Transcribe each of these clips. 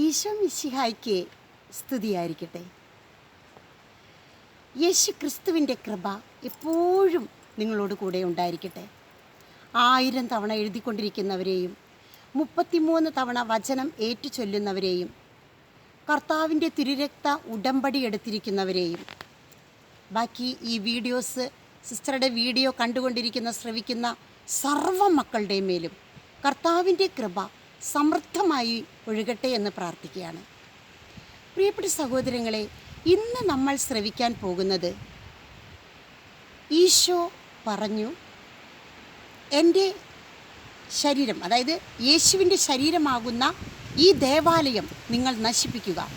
ഈശോ മിശിഹായ്ക്ക് സ്തുതിയായിരിക്കട്ടെ. യേശു ക്രിസ്തുവിന്റെ കൃപ എപ്പോഴും നിങ്ങളോട് കൂടെ ഉണ്ടായിരിക്കട്ടെ. ആയിരം തവണ എഴുതിക്കൊണ്ടിരിക്കുന്നവരെയും മുപ്പത്തിമൂന്ന് തവണ വചനം ഏറ്റു ചൊല്ലുന്നവരെയും കർത്താവിന്റെ തിരുരക്ത ഉടമ്പടി എടുത്തിരിക്കുന്നവരെയും. ബാക്കി ഈ വീഡിയോസ് സിസ്റ്ററുടെ വീഡിയോ കണ്ടുകൊണ്ടിരിക്കുന്ന ശ്രവിക്കുന്ന സർവ മക്കളുടെ മേലും കർത്താവിന്റെ കൃപ സമൃദ്ധമായി ഒഴുകട്ടെ എന്ന് പ്രാർത്ഥിക്കുകയാണ്. പ്രിയപ്പെട്ട സഹോദരങ്ങളെ ഇന്ന് നമ്മൾ ശ്രവിക്കാൻ പോകുന്നത് ഈശോ പറഞ്ഞു എന്റെ ശരീരം അതായത് യേശുവിന്റെ ശരീരമാകുന്ന ഈ ദേവാലയം നിങ്ങൾ നശിപ്പിക്കുക.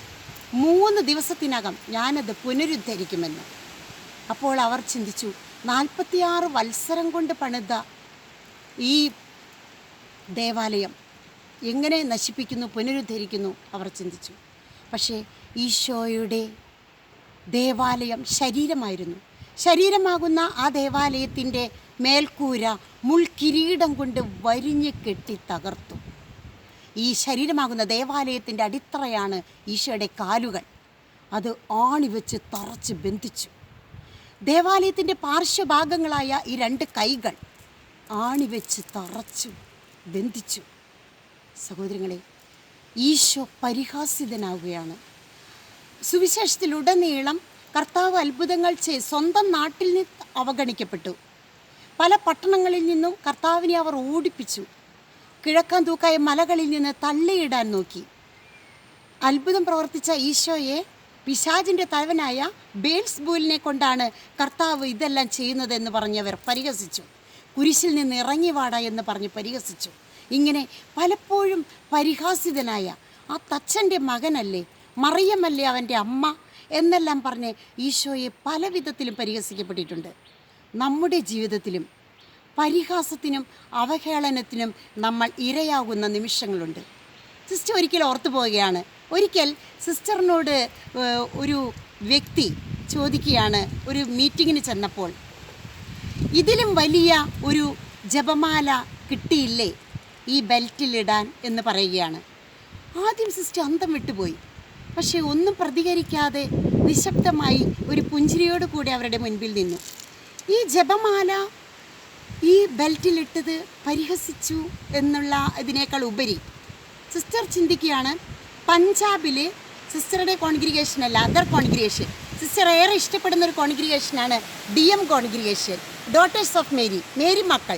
മൂന്ന് ദിവസത്തിനകം ഞാനത് പുനരുദ്ധരിക്കുമെന്ന്. അപ്പോൾ അവർ ചിന്തിച്ചു നാൽപ്പത്തിയാറ് വത്സരം കൊണ്ട് പണിത ഈ ദേവാലയം എങ്ങനെ നശിപ്പിക്കുന്നു പുനരുദ്ധരിക്കുന്നു അവർ ചിന്തിച്ചു. പക്ഷേ ഈശോയുടെ ദേവാലയം ശരീരമായിരുന്നു. ശരീരമാകുന്ന ആ ദേവാലയത്തിന്റെ മേൽക്കൂര മുൾക്കിരീടം കൊണ്ട് വരിഞ്ഞ് കെട്ടി തകർത്തു. ഈ ശരീരമാകുന്ന ദേവാലയത്തിന്റെ അടിത്തറയാണ് ഈശോയുടെ കാലുകൾ. അത് ആണിവെച്ച് തറച്ച് ബന്ധിച്ചു. ദേവാലയത്തിന്റെ പാർശ്വഭാഗങ്ങളായ ഈ രണ്ട് കൈകൾ ആണിവെച്ച് തറച്ചു ബന്ധിച്ചു. സഹോദരങ്ങളെ ഈശോ പരിഹാസിതനാവുകയാണ്. സുവിശേഷത്തിലുടനീളം കർത്താവ് അത്ഭുതങ്ങൾ ചെയ്ത് സ്വന്തം നാട്ടിൽ നിന്ന് അവഗണിക്കപ്പെട്ടു. പല പട്ടണങ്ങളിൽ നിന്നും കർത്താവിനെ അവർ ഓടിപ്പിച്ചു. കിഴക്കാൻ തൂക്കായ മലകളിൽ നിന്ന് തള്ളിയിടാൻ നോക്കി. അത്ഭുതം പ്രവർത്തിച്ച ഈശോയെ പിശാജിന്റെ തലവനായ ബേൽസ് ബൂലിനെ കൊണ്ടാണ് കർത്താവ് ഇതെല്ലാം ചെയ്യുന്നതെന്ന് പറഞ്ഞവർ പരിഹസിച്ചു. കുരിശിൽ നിന്ന് ഇറങ്ങി വാടാ എന്ന് പറഞ്ഞ് പരിഹസിച്ചു. ഇങ്ങനെ പലപ്പോഴും പരിഹാസിതനായ ആ തച്ചന്റെ മകനല്ലേ മറിയമല്ലേ അവന്റെ അമ്മ എന്നെല്ലാം പറഞ്ഞ് ഈശോയെ പല വിധത്തിലും പരിഹസിക്കപ്പെട്ടിട്ടുണ്ട്. നമ്മുടെ ജീവിതത്തിലും പരിഹാസത്തിനും അവഹേളനത്തിനും നമ്മൾ ഇരയാകുന്ന നിമിഷങ്ങളുണ്ട്. സിസ്റ്റർ ഒരിക്കൽ ഓർത്തു പോവുകയാണ്. ഒരിക്കൽ സിസ്റ്ററിനോട് ഒരു വ്യക്തി ചോദിക്കുകയാണ് ഒരു മീറ്റിങ്ങിന് ചെന്നപ്പോൾ. ഇതിലും വലിയ ഒരു ജപമാല കിട്ടിയില്ലേ? ഈ ബെൽറ്റിലിടാൻ എന്ന് പറയുകയാണ്. ആദ്യം സിസ്റ്റർ അന്തം വിട്ടുപോയി. പക്ഷേ ഒന്നും പ്രതികരിക്കാതെ നിശബ്ദമായി ഒരു പുഞ്ചിരിയോട് കൂടി അവരുടെ മുൻപിൽ നിന്നു. ഈ ജപമാല ഈ ബെൽറ്റിലിട്ടത് പരിഹസിച്ചു എന്നുള്ള ഇതിനേക്കാൾ ഉപരി സിസ്റ്റർ ചിന്തിക്കുകയാണ് പഞ്ചാബിലെ സിസ്റ്ററുടെ കോൺഗ്രിഗേഷൻ അല്ല അതർ കോൺഗ്രിഗേഷൻ. സിസ്റ്റർ ഏറെ ഇഷ്ടപ്പെടുന്ന ഒരു കോൺഗ്രിഗേഷനാണ് D M congregation daughters of Mary Mary മക്കൾ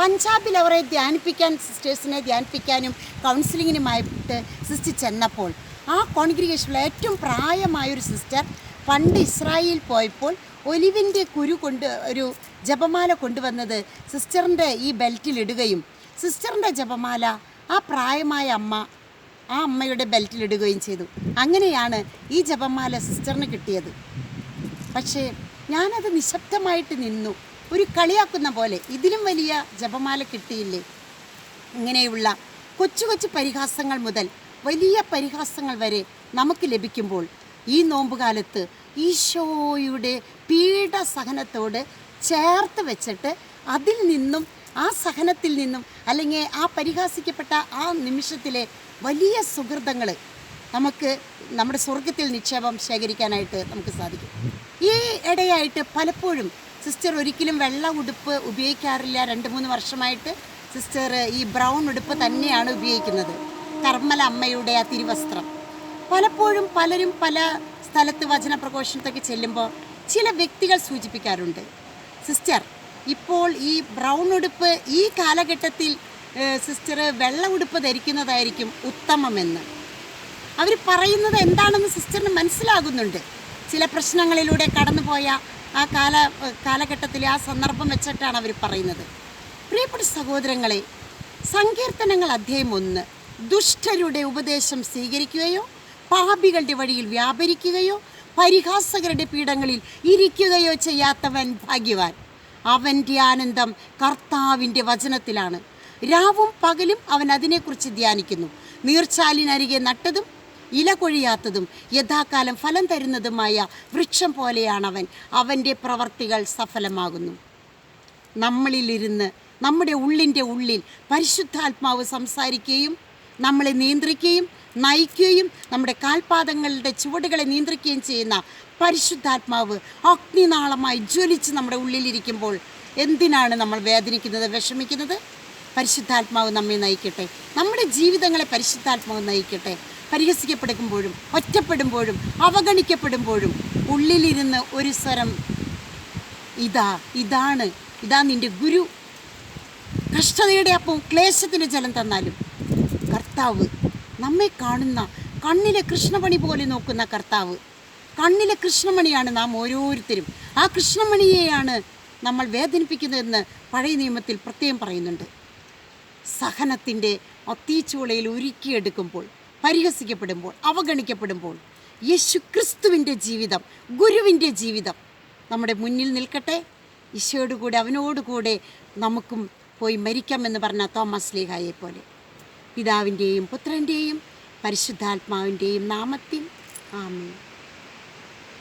പഞ്ചാബിൽ അവരെ ധ്യാനിപ്പിക്കാൻ സിസ്റ്റേഴ്സിനെ ധ്യാനിപ്പിക്കാനും കൗൺസിലിങ്ങിനുമായിട്ട് സിസ്റ്റർ ചെന്നപ്പോൾ ആ കോൺഗ്രിഗേഷനിലെ ഏറ്റവും പ്രായമായൊരു സിസ്റ്റർ പണ്ട് ഇസ്രായേലിൽ പോയപ്പോൾ ഒലിവിന്റെ കുരു കൊണ്ട് ഒരു ജപമാല കൊണ്ടുവന്നത് സിസ്റ്ററിന്റെ ഈ ബെൽറ്റിലിടുകയും സിസ്റ്ററിന്റെ ജപമാല ആ പ്രായമായ അമ്മ ആ അമ്മയുടെ ബെൽറ്റിലിടുകയും ചെയ്തു. അങ്ങനെയാണ് ഈ ജപമാല സിസ്റ്ററിന് കിട്ടിയത്. പക്ഷേ ഞാനത് നിശബ്ദമായിട്ട് നിന്നു. ഒരു കളിയാക്കുന്ന പോലെ ഇതിലും വലിയ ജപമാല കിട്ടിയില്ലേ? ഇങ്ങനെയുള്ള കൊച്ചു കൊച്ചു പരിഹാസങ്ങൾ മുതൽ വലിയ പരിഹാസങ്ങൾ വരെ നമുക്ക് ലഭിക്കുമ്പോൾ ഈ നോമ്പുകാലത്ത് ഈശോയുടെ പീഡസഹനത്തോട് ചേർത്ത് വെച്ചിട്ട് അതിൽ നിന്നും ആ സഹനത്തിൽ നിന്നും അല്ലെങ്കിൽ ആ പരിഹാസിക്കപ്പെട്ട ആ നിമിഷത്തിലെ വലിയ സുഹൃതങ്ങൾ നമുക്ക് നമ്മുടെ സ്വർഗത്തിൽ നിക്ഷേപം ശേഖരിക്കാനായിട്ട് നമുക്ക് സാധിക്കും. ഈ ഇടയായിട്ട് പലപ്പോഴും സിസ്റ്റർ ഒരിക്കലും വെള്ള ഉടുപ്പ് ഉപയോഗിക്കാറില്ല. രണ്ട് മൂന്ന് വർഷമായിട്ട് സിസ്റ്റർ ഈ ബ്രൗൺ ഉടുപ്പ് തന്നെയാണ് ഉപയോഗിക്കുന്നത്. കർമ്മല അമ്മയുടെ ആ തിരുവസ്ത്രം. പലപ്പോഴും പലരും പല സ്ഥലത്ത് വചന പ്രഘോഷണത്തൊക്കെ ചെല്ലുമ്പോൾ ചില വ്യക്തികൾ സൂചിപ്പിക്കാറുണ്ട്. സിസ്റ്റർ ഇപ്പോൾ ഈ ബ്രൗൺ ഉടുപ്പ് ഈ കാലഘട്ടത്തിൽ സിസ്റ്റർ വെള്ള ഉടുപ്പ് ധരിക്കുന്നതായിരിക്കും ഉത്തമമെന്ന്. അവർ പറയുന്നത് എന്താണെന്ന് സിസ്റ്ററിന് മനസ്സിലാകുന്നുണ്ട്. ചില പ്രശ്നങ്ങളിലൂടെ കടന്നുപോയ ആ കാല കാലഘട്ടത്തിൽ ആ സന്ദർഭം വെച്ചിട്ടാണ് അവർ പറയുന്നത്. പ്രിയപ്പെട്ട സഹോദരങ്ങളെ സങ്കീർത്തനങ്ങൾ അധ്യായം ഒന്ന്. ദുഷ്ടരുടെ ഉപദേശം സ്വീകരിക്കുകയോ പാപികളുടെ വഴിയിൽ വ്യാപരിക്കുകയോ പരിഹാസകരുടെ പീഠങ്ങളിൽ ഇരിക്കുകയോ ചെയ്യാത്തവൻ ഭാഗ്യവാൻ. അവന്റെ ആനന്ദം കർത്താവിന്റെ വചനത്തിലാണ്. രാവും പകലും അവൻ അതിനെക്കുറിച്ച് ധ്യാനിക്കുന്നു. നീർച്ചാലിനരികെ നട്ടതും ഇല കൊഴിയാത്തതും യഥാകാലം ഫലം തരുന്നതുമായ വൃക്ഷം പോലെയാണവൻ. അവന്റെ പ്രവർത്തികൾ സഫലമാകുന്നു. നമ്മളിലിരുന്ന് നമ്മുടെ ഉള്ളിന്റെ ഉള്ളിൽ പരിശുദ്ധാത്മാവ് സംസാരിക്കുകയും നമ്മളെ നിയന്ത്രിക്കുകയും നയിക്കുകയും നമ്മുടെ കാൽപാദങ്ങളുടെ ചുവടുകളെ നിയന്ത്രിക്കുകയും ചെയ്യുന്ന പരിശുദ്ധാത്മാവ് അഗ്നിനാളമായി ജ്വലിച്ച് നമ്മുടെ ഉള്ളിലിരിക്കുമ്പോൾ എന്തിനാണ് നമ്മൾ വേദനിക്കുന്നത് വിഷമിക്കുന്നത്? പരിശുദ്ധാത്മാവ് നമ്മെ നയിക്കട്ടെ. നമ്മുടെ ജീവിതങ്ങളെ പരിശുദ്ധാത്മാവ് നയിക്കട്ടെ. പരിഹസിക്കപ്പെടുമ്പോഴും ഒറ്റപ്പെടുമ്പോഴും അവഗണിക്കപ്പെടുമ്പോഴും ഉള്ളിലിരുന്ന് ഒരു സ്വരം ഇതാ ഇതാണ് ഇതാ നിന്റെ ഗുരു. കഷ്ടതയുടെ അപ്പം ക്ലേശത്തിന്റെ ജലം തന്നാലും കർത്താവ് നമ്മെ കാണുന്ന കണ്ണിലെ കൃഷ്ണമണി പോലെ നോക്കുന്ന കർത്താവ്. കണ്ണിലെ കൃഷ്ണമണിയാണ് നാം ഓരോരുത്തരും. ആ കൃഷ്ണമണിയെയാണ് നമ്മൾ വേദനിപ്പിക്കുന്നതെന്ന് പഴയ നിയമത്തിൽ പ്രത്യേകം പറയുന്നുണ്ട്. സഹനത്തിന്റെ അത്തീച്ചൂളയിൽ ഉരുക്കിയെടുക്കുമ്പോൾ പരിഹസിക്കപ്പെടുമ്പോൾ അവഗണിക്കപ്പെടുമ്പോൾ യേശു ക്രിസ്തുവിന്റെ ജീവിതം ഗുരുവിന്റെ ജീവിതം നമ്മുടെ മുന്നിൽ നിൽക്കട്ടെ. ഈശോയോട് കൂടെ അവനോട് കൂടെ നമുക്കും പോയി മരിക്കാമെന്ന് പറഞ്ഞ തോമസ് ലേഖായെ പോലെ. പിതാവിന്റെയും പുത്രന്റെയും പരിശുദ്ധാത്മാവിന്റെയും നാമത്തിൽ ആമേ